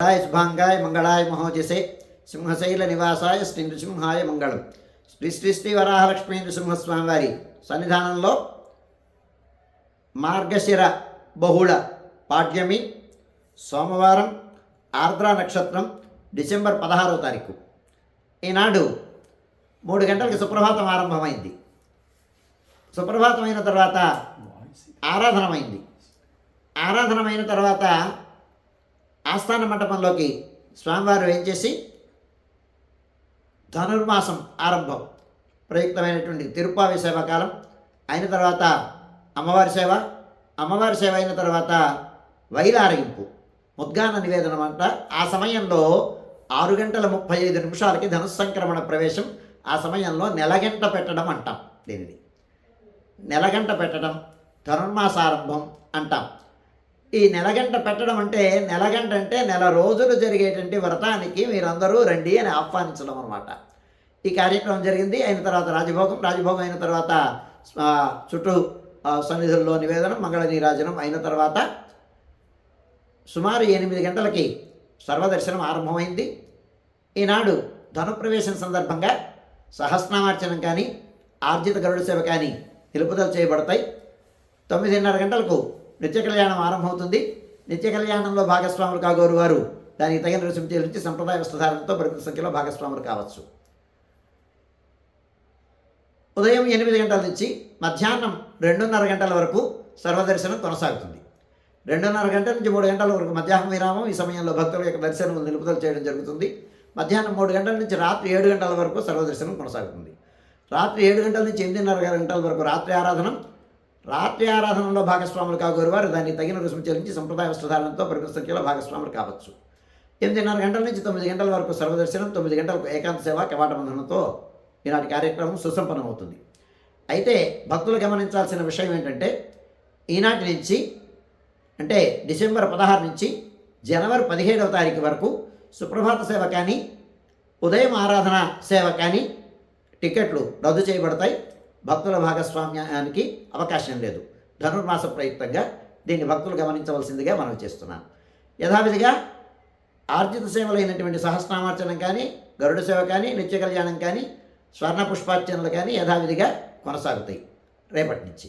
మంగళాయ శుభాంగాయ మంగళాయ మహోజసే సింహశైల నివాసాయ శ్రీ నృసింహాయ మంగళం. శ్రీ శ్రీ శ్రీ వరాహలక్ష్మీ నృసింహస్వామి వారి సన్నిధానంలో మార్గశిర బహుళ పాడ్యమి సోమవారం ఆర్ద్ర నక్షత్రం డిసెంబర్ పదహారవ తారీఖు. ఈనాడు మూడు గంటలకు సుప్రభాతం ఆరంభమైంది. సుప్రభాతమైన తర్వాత ఆరాధనమైంది. ఆరాధనమైన తర్వాత ఆస్థాన మండపంలోకి స్వామివారు ఏం చేసి ధనుర్మాసం ఆరంభం ప్రయుక్తమైనటువంటి తిరుప్పావి సేవాకాలం అయిన తర్వాత అమ్మవారి సేవ అమ్మవారి సేవ అయిన తర్వాత వైలారగింపు ముద్గాన నివేదనం అంట. ఆ సమయంలో ఆరు గంటల ముప్పై ఐదు నిమిషాలకి ధనుస్సంక్రమణ ప్రవేశం ఆ సమయంలో నెలగంట పెట్టడం అంటాం దీనిని. నెలగంట పెట్టడం ధనుర్మాసారంభం అంటాం. ఈ నెలగంట పెట్టడం అంటే నెలగంట అంటే నెల రోజులు జరిగేటువంటి వ్రతానికి మీరందరూ రండి అని ఆహ్వానించడం అనమాట ఈ కార్యక్రమం జరిగింది. అయిన తర్వాత రాజభోగం రాజభోగం అయిన తర్వాత చుట్టూ సన్నిధుల్లో నివేదనం మంగళ నీరాజనం అయిన తర్వాత సుమారు ఎనిమిది గంటలకి సర్వదర్శనం ఆరంభమైంది. ఈనాడు ధనుప్రవేశం సందర్భంగా సహస్నామార్చనం కానీ ఆర్జిత గరుడ సేవ కానీ నిలుపుదల చేయబడతాయి. తొమ్మిదిన్నర గంటలకు నిత్య కళ్యాణం ఆరంభమవుతుంది. నిత్య కళ్యాణంలో భాగస్వాములు కాగోరు వారు దానికి తగిన రుసుము చెల్లించి సంప్రదాయ వస్త్రధారణతో పరిమిత సంఖ్యలో భాగస్వాములు కావచ్చు. ఉదయం ఎనిమిది గంటల నుంచి మధ్యాహ్నం రెండున్నర గంటల వరకు సర్వదర్శనం కొనసాగుతుంది. రెండున్నర గంటల నుంచి మూడు గంటల వరకు మధ్యాహ్నం విరామం ఈ సమయంలో భక్తుల యొక్క దర్శనం నిలుపుదల చేయడం జరుగుతుంది. మధ్యాహ్నం మూడు గంటల నుంచి రాత్రి ఏడు గంటల వరకు సర్వదర్శనం కొనసాగుతుంది. రాత్రి ఏడు గంటల నుంచి ఎనిమిదిన్నర గంటల వరకు రాత్రి ఆరాధనం రాత్రి ఆరాధనలో భాగస్వాములు కాగోరు వారు దాన్ని తగిన రుసుము చెల్లించి సంప్రదాయ వస్త్రధారణతో పరిమిత సంఖ్యలో భాగస్వాములు కావచ్చు. ఎనిమిదిన్నర గంటల నుంచి తొమ్మిది గంటల వరకు సర్వదర్శనం తొమ్మిది గంటలకు ఏకాంత సేవ కవాట బంధనంతో ఈనాటి కార్యక్రమం సుసంపన్నమవుతుంది అయితే భక్తులు గమనించాల్సిన విషయం ఏంటంటే ఈనాటి నుంచి అంటే డిసెంబర్ పదహారు నుంచి జనవరి పదిహేడవ తారీఖు వరకు సుప్రభాత సేవ కానీ ఉదయం ఆరాధన సేవ కానీ టికెట్లు రద్దు చేయబడతాయి. భక్తుల భాగస్వామ్యానికి అవకాశం లేదు. ధనుర్మాస ప్రయుక్తంగా దీన్ని భక్తులు గమనించవలసిందిగా మనం చేస్తున్నాం. యథావిధిగా ఆర్జిత సేవలైనటువంటి సహస్రామార్చనం కానీ గరుడ సేవ కానీ నిత్య కళ్యాణం కానీ స్వర్ణ పుష్పార్చనలు కానీ యథావిధిగా కొనసాగుతాయి. రేపటి నుంచి.